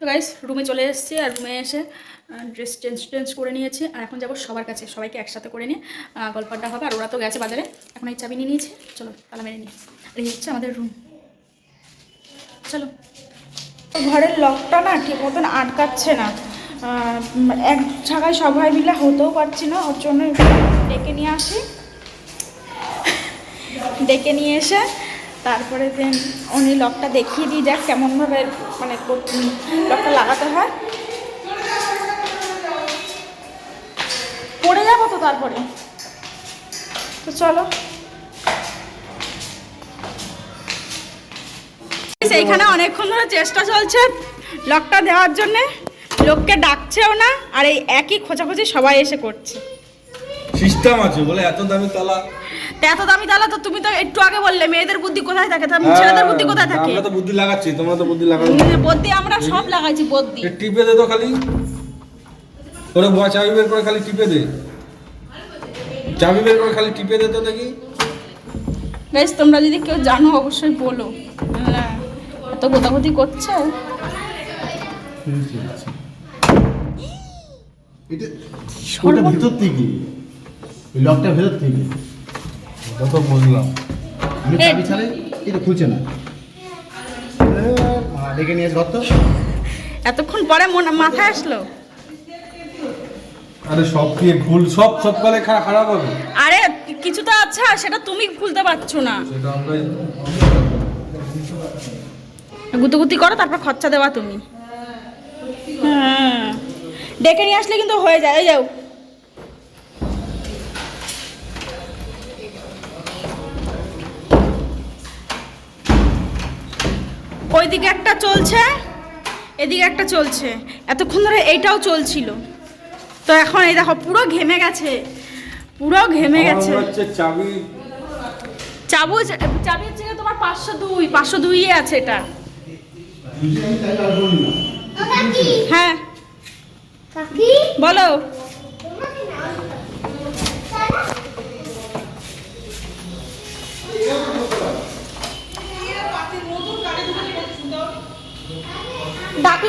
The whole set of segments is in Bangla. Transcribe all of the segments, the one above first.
তো গাইস রুমে চলে এসেছি আর রুমে এসে ড্রেস চেঞ্জ টেঞ্জ করে নিয়েছি। আর এখন যাব সবার কাছে সবাইকে একসাথে করে নিয়ে আহ, গল্প আড্ডা হবে। আর ওরা তো গেছে বাজারে এখন এই চাবি নিয়ে নিয়েছে। চলো তালা মেরে নিই। আর এই হচ্ছে আমাদের রুম চলো। ঘরের লকটা না ঠিক মতন আটকাচ্ছে না। এক জায়গায় সবাই মিলে হতেও পারছি না ওর জন্য ডেকে নিয়ে আসি। ডেকে নিয়ে এসে তারপরে দেন উনি লকটা দেখিয়ে দিই যাক কেমনভাবে মানে লকটা লাগাতে হয়। পড়ে যাব তো তারপরে। তো চলো। এইখানে অনেকক্ষণ ধরে চেষ্টা চলছে লকটা দেওয়ার জন্যে। লোককে ডাকছেও না, আর এই একই খোঁজাখুঁজি সবাই এসে করছে। সিস্টেম আছে বলে এত দামি তালা। এত দামি তালা তো তুমি তো একটু আগে বললে মেয়েদের বুদ্ধি কোথায় থাকে? তা ছেলেদের বুদ্ধি কোথায় থাকে? আমরা তো বুদ্ধি লাগাচ্ছি তোমরা তো বুদ্ধি উম, বুদ্ধি আমরা সব লাগাইছি বুদ্ধি। টিপে দে তো খালি। ওরা বয়া চাবি বের করে খালি টিপে দে। চাবি বের করে খালি টিপে দে তো দেখি। গাইস তোমরা যদি কেউ জানো অবশ্যই বলো। হ্যাঁ এত গোতাগুতি করছে? এটা ভিতর থেকে। লকটা ভেতর থেকে। ওটা তো বুঝলাম। আমি চাবি ছাড়াই এটা খুলছে না। ডেকে নিয়ে ঘর তো এতক্ষণ পরে মনে মাথায় আসলো। আরে সব দিয়ে ভুল সব সব কালে খারাপ খারাপ হবে। আরে কিছু তো আছে সেটা তুমি খুলতে পারছ না। সেটা আমরাই গুতুগুতি করো তারপর খরচা দেওয়া তুমি। হ্যাঁ। ডেকে নিয়ে আসলে কিন্তু হয়ে যায়। যাও। ওইদিকে একটা চলছে এদিকে একটা চলছে। এতক্ষণ ধরে এইটাও চলছিল। তো এখন এই দেখো পুরো ঘেমে গেছে। পুরো ঘেমে গেছে। চাবি চাবু চাবি হচ্ছে তোমার পাঁচশো দুই পাঁচশো দুইয়ে আছে এটা। হ্যাঁ। বলো।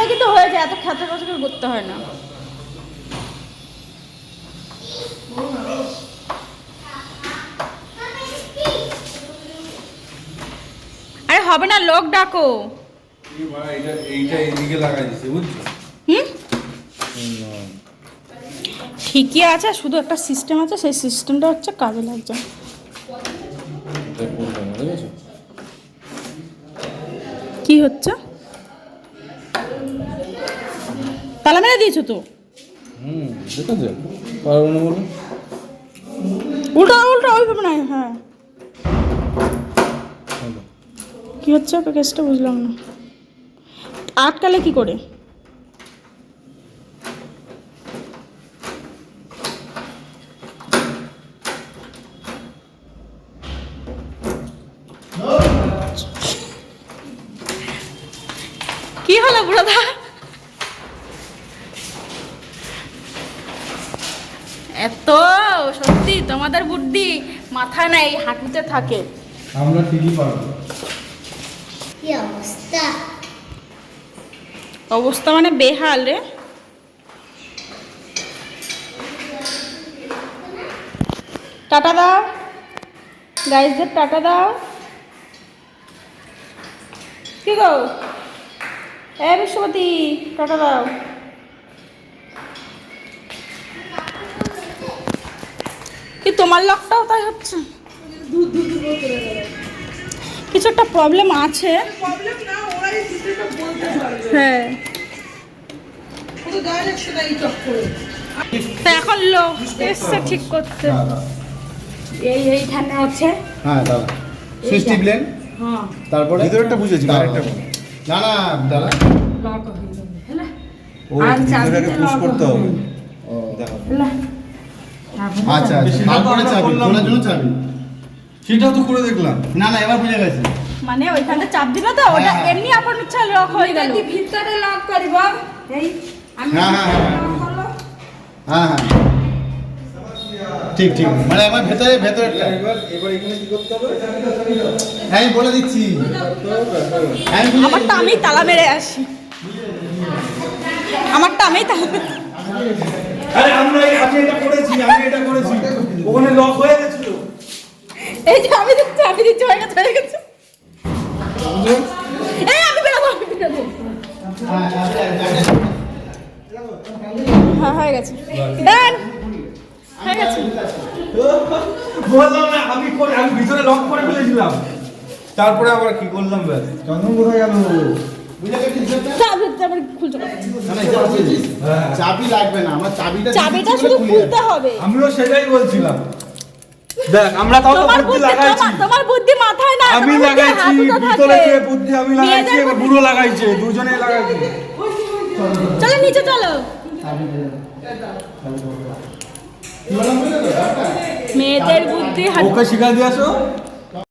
ডাকলে কিন্তু হয়ে যায় এত খেতে বছর করতে হয় না। আরে হবে না লোক ডাকো। ঠিকই আছে শুধু একটা সিস্টেম আছে সেই সিস্টেমটা হচ্ছে কাজে লাগছে। কি হচ্ছে? তালা মেরে দিয়েছ তো? হুম দেখেছ। পারব না বলো? উল্টো উল্টো ওইভাবে না হ্যাঁ। কি হচ্ছে? ওকে কেসটা বুঝলাম না। আটকালে কি করে? কি হলো বুড়োদা? এত সত্যি তোমাদের বুদ্ধি মাথা নাই হাঁটুতে থাকে। আমরা ঠিকই পারব। কি অবস্থা? অবস্থা মানে বেহাল রে। টাটা দাও। গাইজদের টাটা দাও। কি গো? এ বিশ্বপতি টাটা দাও। কি তোমার লকটাও তাই হচ্ছে? কিছু একটা প্রবলেম আছে। হ্যাঁ। এখন লোক এসছে ঠিক করতে। এই এইখানে আছে। হ্যাঁ দাদা সুইচ টিপলেন তারপরে? বুঝেছি, দাঁড়াও। না না দাদা ও ভিতরে পুশ করতে হবে। দেখো আচ্ছা আচ্ছা। তারপরে চাবি খোলার জন্য চাবি? সেটাও তো করে দেখলাম। না না এবার বুঝে গেছি। মানে ওইখানে চাপ দিল তো ওটা হ্যাঁ। এমনি আপন ইচ্ছা লক হয়ে গেল। ভিতরে লক করিব এই আমি হ্যাঁ হ্যাঁ হ্যাঁ। হ্যাঁ হ্যাঁ। ঠিক ঠিক। মানে আমার ভেতরে ভেতরেরটা। এবার এবার এখানে কি করতে হবে? হ্যাঁ আমি বলে দিচ্ছি। আমি বুঝে আমারটা গেছি। আমি তালা মেরে আসি। লকটা আমি তাহলে আরে আমরা এই- আমি এটা করেছি আমি এটা করেছি। ওখানে লক হয়ে গেছিল। এই যে আমি দিচ্ছি আমি দিচ্ছি হয়ে গেছে হয়ে গেছে। এই আমি বেরোবো আমি বেরোবো হ্যাঁ হয়ে গেছে। ডান হয়ে গেছে। বললাম না আমি করে আমি ভিতরে লক করে ফেলেছিলাম। তারপরে আবার কি করলাম ব্যাস? চন্দন কোথায় গেল? চাবি চাবি খুলছো না, না, এটা বুঝেছিস? চাবি লাগবে না আমার চাবিটা চাবিটা শুধু খুলতে হবে। আমিও সেটাই বলছিলাম। দেখ আমরা তাও বুদ্ধি বুদ্ধি লাগাইছি। তোমার- তোমার বুদ্ধি মাথায় না আমি লাগাইছি ভিতরে যে বুদ্ধি আমি লাগাইছি এবার বুড়ো লাগাইছে দুজনেই লাগাইছি। চলো নিচে চলো। কি? মেয়েদের বুদ্ধি ওকে শিখা দিয়েছ?